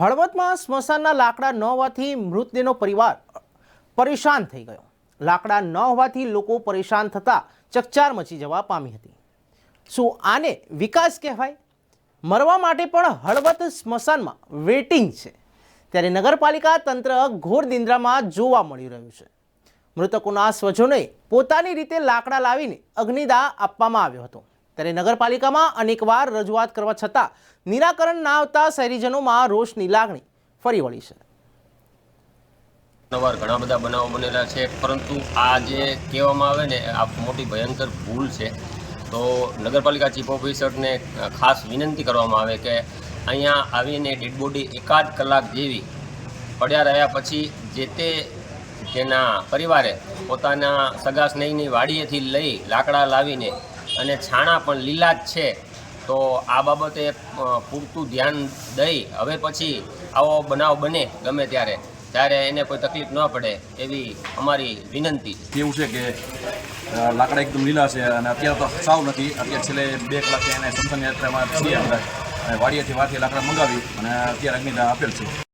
હળવદમાં સ્મશાનના લાકડા ન હોવાથી મૃતદેહનો પરિવાર પરેશાન થઈ ગયો. લાકડા ન હોવાથી લોકો પરેશાન થતા ચકચાર મચી જવા પામી હતી. શું આને વિકાસ કહેવાય? મરવા માટે પણ હળવદ સ્મશાનમાં વેટિંગ છે. ત્યારે નગરપાલિકા તંત્ર ઘોર નિંદ્રામાં જોવા મળી રહ્યું છે. મૃતકોના સ્વજનોએ પોતાની રીતે લાકડા લાવીને અગ્નિદાહ આપવામાં આવ્યો હતો. ત્યારે નગરપાલિકામાં અનેકવાર રજૂઆત કરવા છતાં નિરાકરણ ના આવતા શહેરીજનોમાં રોષની લાગણી ફરી વળી છે. નવાર ઘણા બધા બનાવો બનેલા છે, પરંતુ આ જે કહેવામાં આવે ને, આ મોટી ભયંકર ભૂલ છે, તો નગરપાલિકા ચીફ ઓફિસરને ખાસ વિનંતી કરવામાં આવે કે અહીંયા આવીને ડેડ બોડી એકાદ કલાક જેવી પડ્યા રહ્યા પછી જે તે તેના પરિવારે પોતાના સગા સ્નેહીની વાડીએથી લઈ લાકડા લાવીને અને છાણા પણ લીલા જ છે. તો આ બાબતે પૂરતું ધ્યાન દઈ, હવે પછી આવો બનાવ બને ગમે ત્યારે. ત્યારે એને કોઈ તકલીફ ન પડે એવી અમારી વિનંતી કેવું છે કે લાકડા એકદમ લીલા છે અને અત્યારે તો સાવ નથી. અત્યારે છેલ્લે બે કલાકથી એને સંસંગ યાત્રામાં છીએ અને વાડીએથી વારથી લાકડા મંગાવી અને અત્યારે અગ્નિદાન આપેલ છે.